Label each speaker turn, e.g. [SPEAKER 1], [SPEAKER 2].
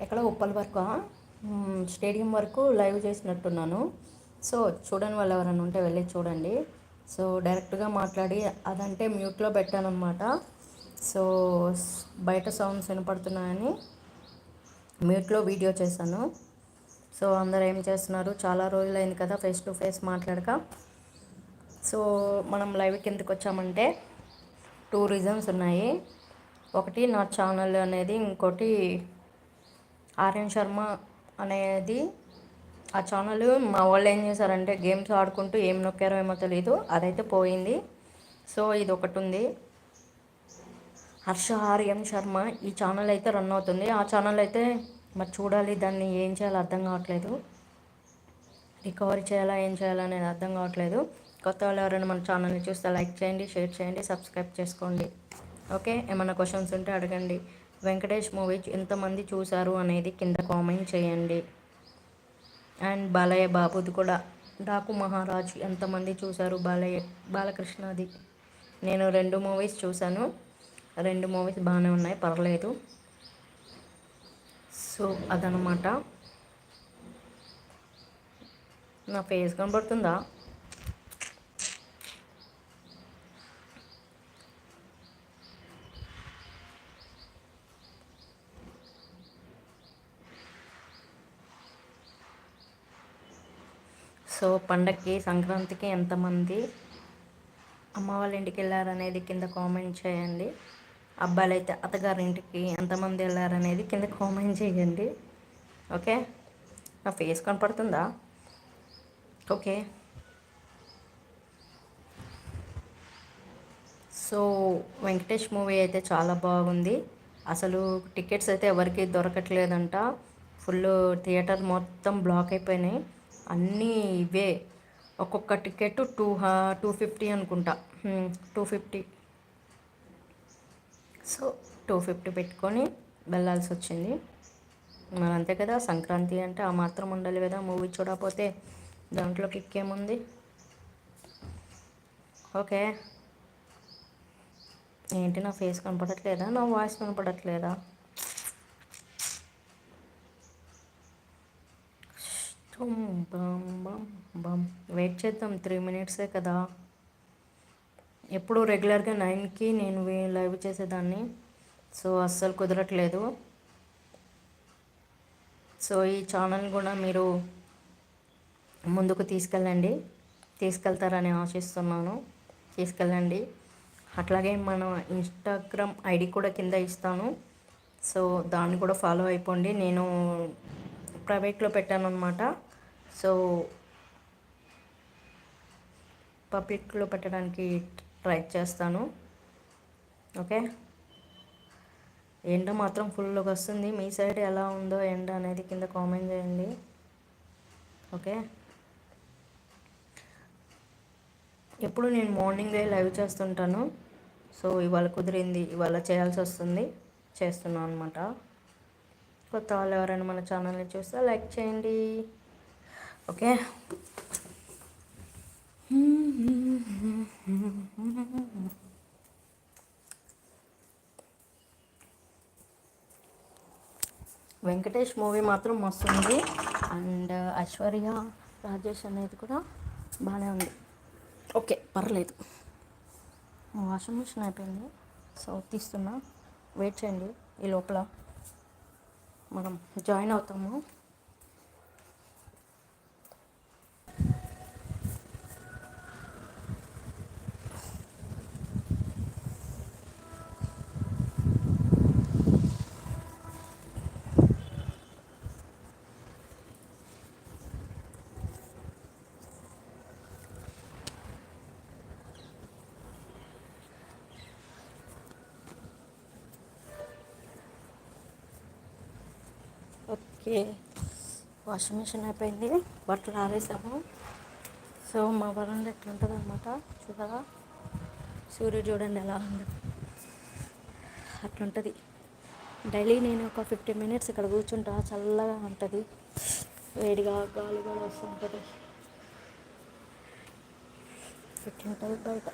[SPEAKER 1] ఎక్కడ ఉప్పల్ వరకు స్టేడియం వరకు లైవ్ చేసినట్టున్నాను. సో చూడని వాళ్ళు ఎవరైనా ఉంటే వెళ్ళి చూడండి. సో డైరెక్ట్గా మాట్లాడి అదంటే మ్యూట్లో పెట్టాను సో బయట సౌండ్స్ వినపడుతున్నాయని మ్యూట్లో వీడియో చేశాను. సో అందరు ఏం చేస్తున్నారు? చాలా రోజులైంది కదా ఫేస్ టు ఫేస్ మాట్లాడక. సో మనం లైవ్కి ఎందుకు వచ్చామంటే టూ రీజన్స్ ఉన్నాయి. ఒకటి నా ఛానల్ అనేది ఇంకోటి ఆర్యన్ శర్మ అనేది ఆ ఛానల్ మా వాళ్ళు ఏం చేశారంటే గేమ్స్ ఆడుకుంటూ ఏం నొక్కారో ఏమో తెలియదు అదైతే పోయింది. సో ఇది ఒకటి ఉంది హర్ష ఆర్యన్ శర్మ ఈ ఛానల్ అయితే రన్ అవుతుంది. ఆ ఛానల్ అయితే మరి చూడాలి దాన్ని ఏం చేయాలో అర్థం కావట్లేదు. రికవరీ చేయాలా ఏం చేయాలా అనేది అర్థం కావట్లేదు. కొత్త వాళ్ళు ఎవరైనా మన ఛానల్ని చూస్తే లైక్ చేయండి షేర్ చేయండి సబ్స్క్రైబ్ చేసుకోండి. ఓకే ఏమైనా క్వశ్చన్స్ ఉంటే అడగండి. వెంకటేష్ మూవీ ఎంతమంది చూశారు అనేది కింద కామెంట్ చేయండి. అండ్ బాలయ్య బాబుది కూడా డాకు మహారాజ్ ఎంతమంది చూశారు? బాలయ్య బాలకృష్ణది. నేను రెండు మూవీస్ చూశాను. రెండు మూవీస్ బాగానే ఉన్నాయి పర్లేదు సో అదనమాట. నా ఫేస్ కనబడుతుందా? సో పండగకి సంక్రాంతికి ఎంతమంది అమ్మ వాళ్ళ ఇంటికి వెళ్ళారనేది కింద కామెంట్ చేయండి. అబ్బాయిలు అయితే అత్తగారింటికి ఎంతమంది వెళ్ళారనేది కింద కామెంట్ చేయండి. ఓకే? నా ఫేస్ కనపడుతుందా? ఓకే. సో వెంకటేష్ మూవీ అయితే చాలా బాగుంది. అసలు టికెట్స్ అయితే ఎవరికి దొరకట్లేదంట. ఫుల్ థియేటర్ మొత్తం బ్లాక్ అయిపోయినాయి. అన్నీ ఇవే. ఒక్కొక్క టికెట్ టూ టూ ఫిఫ్టీ అనుకుంటా. Two fifty. So two fifty పెట్టుకొని వెళ్ళాల్సి వచ్చింది. మరి అంతే కదా సంక్రాంతి అంటే ఆ మాత్రం ఉండాలి కదా మూవీ చూడకపోతే దాంట్లో కిక్ ఏముంది? ఓకే. ఏంటి నా ఫేస్ కనపడట్లేదా? నా వాయిస్ కనపడట్లేదా? వెయిట్ చేద్దాం. త్రీ మినిట్సే కదా. ఎప్పుడు రెగ్యులర్గా నైన్కి నేను లైవ్ చేసేదాన్ని. సో అస్సలు కుదరట్లేదు. సో ఈ ఛానల్ కూడా మీరు ముందుకు తీసుకెళ్ళండి. తీసుకెళ్తారని ఆశిస్తున్నాను. తీసుకెళ్ళండి. అట్లాగే మన ఇన్స్టాగ్రామ్ ఐడి కూడా కింద ఇస్తాను. సో దాన్ని కూడా ఫాలో అయిపోండి. నేను ప్రైవేట్లో పెట్టాను అనమాట సో పబ్లిక్లో పెట్టడానికి ట్రై చేస్తాను. ఓకే? ఎండ మాత్రం ఫుల్గా వస్తుంది. మీ సైడ్ ఎలా ఉందో ఎండ అనేది కింద కామెంట్ చేయండి. ఓకే? ఎప్పుడు నేను మార్నింగే లైవ్ చేస్తుంటాను. సో ఇవాళ కుదిరింది. ఇవాళ చేయాల్సి వస్తుంది. చేస్తున్నాను అనమాట కొత్త వాళ్ళు ఎవరైనా మన ఛానల్ని చూస్తే లైక్ చేయండి. ఓకే? వెంకటేష్ మూవీ మాత్రం మస్తుంది. అండ్ ఐశ్వర్య రాజేష్ అనేది కూడా బాగానే ఉంది. ఓకే పర్లేదు. వాషింగ్ మిషన్ అయిపోయింది. సో తీస్తున్నా. వెయిట్ చేయండి ఈ లోపల. మనం జాయిన్ అవుతాము. ఓకే వాషింగ్ మిషన్ అయిపోయింది బట్టలు ఆరేసాము. సో మా వరండా ఎట్లుంటుంది అనమాట చూడగా సూర్యుడు చూడండి ఎలా ఉంది. అట్లుంటుంది. డైలీ నేను ఒక ఫిఫ్టీ మినిట్స్ ఇక్కడ కూర్చుంటా చల్లగా ఉంటుంది. వేడిగా గాలి కూడా వస్తుంటుంది. ఇట్లుంటుంది బయట.